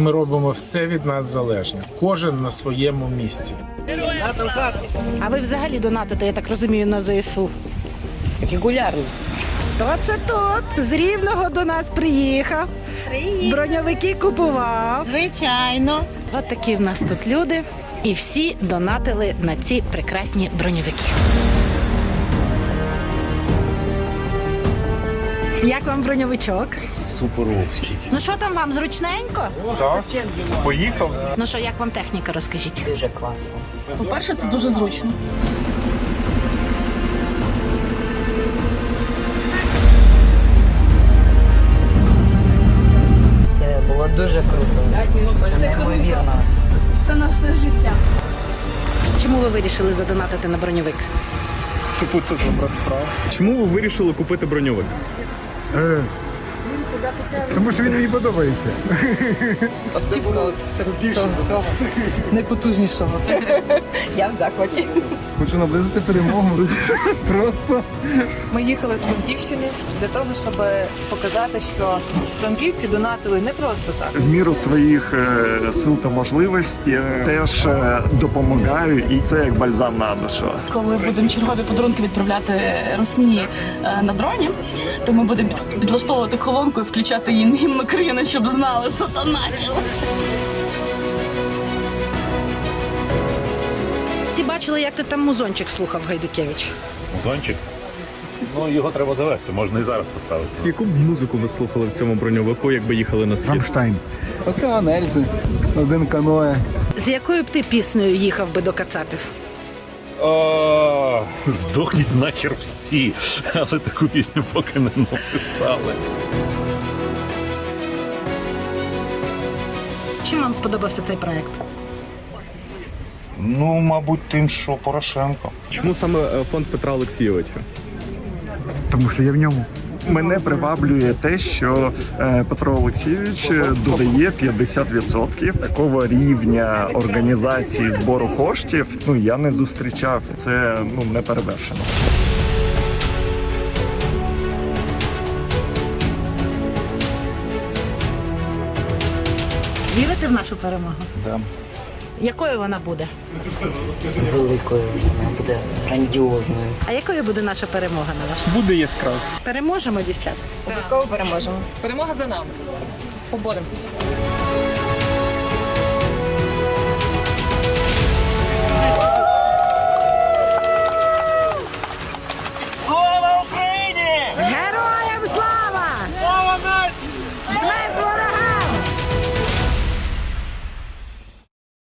Ми робимо все від нас залежне, кожен на своєму місці. А ви взагалі донатите, я так розумію, на ЗСУ? Регулярно. То це тот. З Рівного до нас приїхав. Броньовики купував. Звичайно. От такі в нас тут люди. І всі донатили на ці прекрасні броньовики. Як вам броньовичок? Суперовський. Ну що там вам зручненько? Так, поїхав. Ну що, як вам техніка, розкажіть? Дуже класно. По-перше, це дуже зручно. Це було дуже круто. Це неймовірно. Це на все життя. Чому ви вирішили задонатити на броньовик? Типу, це добра справа. Чому ви вирішили купити броньовик? Тому що він мені подобається. Автівка серед цього всього. Найпотужнішого. Я в захваті. Хочу наблизити перемогу. Просто Ми їхали з Франківщини для того, щоб показати, що франківці донатили не просто так. в міру своїх е, сил та можливостей е, теж е, допомагаю, і це як бальзам на душу. Коли будемо чергові подарунки відправляти русні на дроні, то ми будемо під- підлаштовувати колонку і включати її гімн України, щоб знали, що там начали. Бачили, як ти там музончик слухав Гайдукевич. Музончик. Ну, його треба завести, можна і зараз поставити. Яку б музику ви слухали в цьому броньовику, якби їхали на схід? Рамштайн. Океан Ельзи. Один каноє. З якою б ти піснею їхав би до Кацапів? О, здохніть нахер всі, але таку пісню поки не написали. Чим вам сподобався цей проект? Ну, мабуть, тим, що Порошенко. Чому саме е, фонд Петра Олексійовича? Тому що я в ньому. Мене приваблює те, що е, Петро Олексійович е, додає 50% такого рівня організації збору коштів. Ну я не зустрічав це ну не перевершено. Вірите в нашу перемогу? Да. Якою вона буде? Великою вона буде грандіозною. А якою буде наша перемога на вашу? Буде яскраво. Переможемо, дівчата? Обов'язково переможемо. Перемога за нами. Поборемося.